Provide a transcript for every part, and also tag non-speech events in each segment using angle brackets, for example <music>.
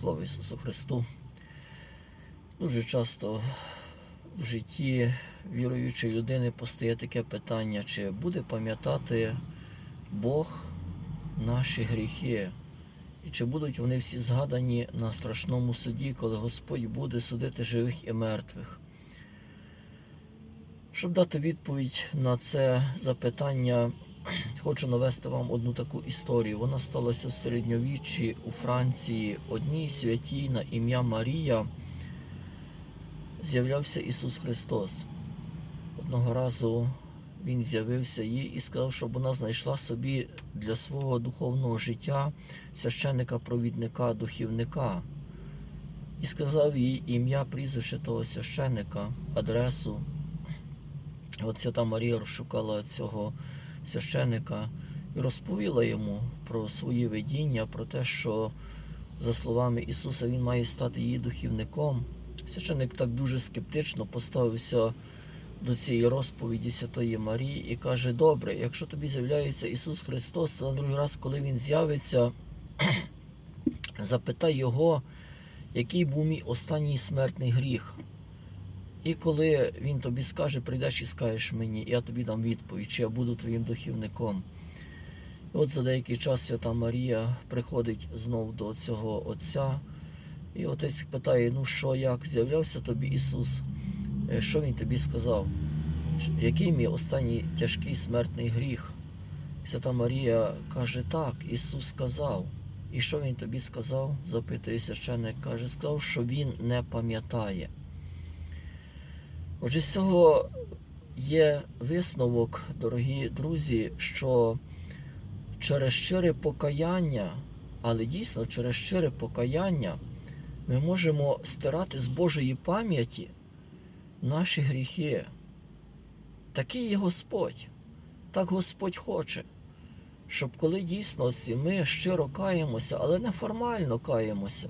Слава Ісусу Христу. Дуже часто в житті віруючої людини постає таке питання, чи буде пам'ятати Бог наші гріхи, і чи будуть вони всі згадані на страшному суді, коли Господь буде судити живих і мертвих. Щоб дати відповідь на це запитання, хочу навести вам одну таку історію. Вона сталася в середньовіччі у Франції. Одній святій на ім'я Марія з'являвся Ісус Христос. Одного разу Він з'явився їй і сказав, щоб вона знайшла собі для свого духовного життя священника-провідника, духівника. І сказав їй ім'я, прізвище того священника, адресу. От свята Марія розшукала цього священика і розповіла йому про свої видіння, про те, що, за словами Ісуса, Він має стати її духівником. Священник так дуже скептично поставився до цієї розповіді Святої Марії і каже: Добре, якщо тобі з'являється Ісус Христос, то на другий раз, коли Він з'явиться, <clears throat> запитай Його, який був мій останній смертний гріх. І коли він тобі скаже, прийдеш і скажеш мені, я тобі дам відповідь, чи я буду твоїм духівником. І от за деякий час Свята Марія приходить знов до цього Отця, і отець питає: ну що, як з'являвся тобі Ісус? Е, Що Він тобі сказав? Який мій останній тяжкий смертний гріх? Свята Марія каже, так, Ісус сказав. І що Він тобі сказав? запитує священник, каже, сказав, що Він не пам'ятає. Отже, з цього є висновок, дорогі друзі, що через щире покаяння, але дійсно через щире покаяння, ми можемо стирати з Божої пам'яті наші гріхи. Такий є Господь. Так Господь хоче, щоб коли дійсно ми щиро каємося, але не формально каємося,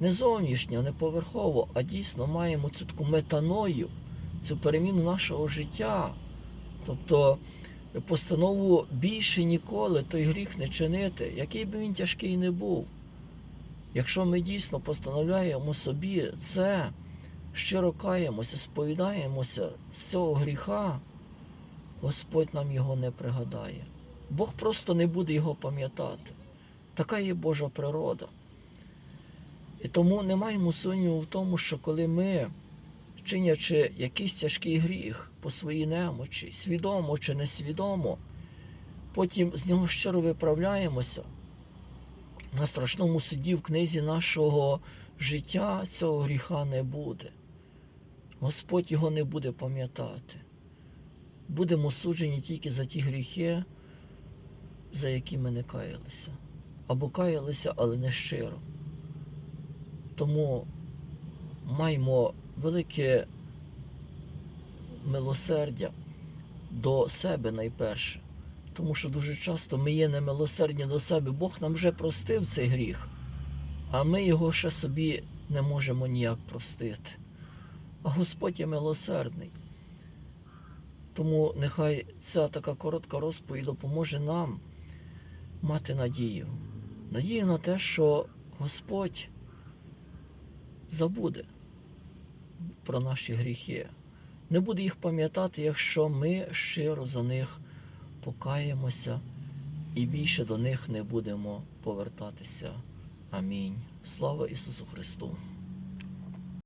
не зовнішньо, не поверхово, а дійсно маємо цю таку метаною, цю переміну нашого життя. Тобто постанову більше ніколи той гріх не чинити, який би він тяжкий не був. Якщо ми дійсно постановляємо собі це, щиро каємося, сповідаємося з цього гріха, Господь нам його не пригадає. Бог просто не буде його пам'ятати. Така є Божа природа. І тому не маємо сумніву в тому, що коли ми, чинячи якийсь тяжкий гріх по своїй немочі, свідомо чи несвідомо, потім з нього щиро виправляємося, на страшному суді в книзі нашого життя цього гріха не буде. Господь його не буде пам'ятати. Будемо суджені тільки за ті гріхи, за які ми не каялися. Або каялися, але не щиро. Тому маємо велике милосердя до себе найперше. Тому що дуже часто ми є немилосердні до себе. Бог нам вже простив цей гріх, а ми його ще собі не можемо ніяк простити. А Господь є милосердний. Тому нехай ця така коротка розповідь допоможе нам мати надію. Надію на те, що Господь забуде про наші гріхи, не буде їх пам'ятати, якщо ми щиро за них покаємося і більше до них не будемо повертатися. Амінь. Слава Ісусу Христу!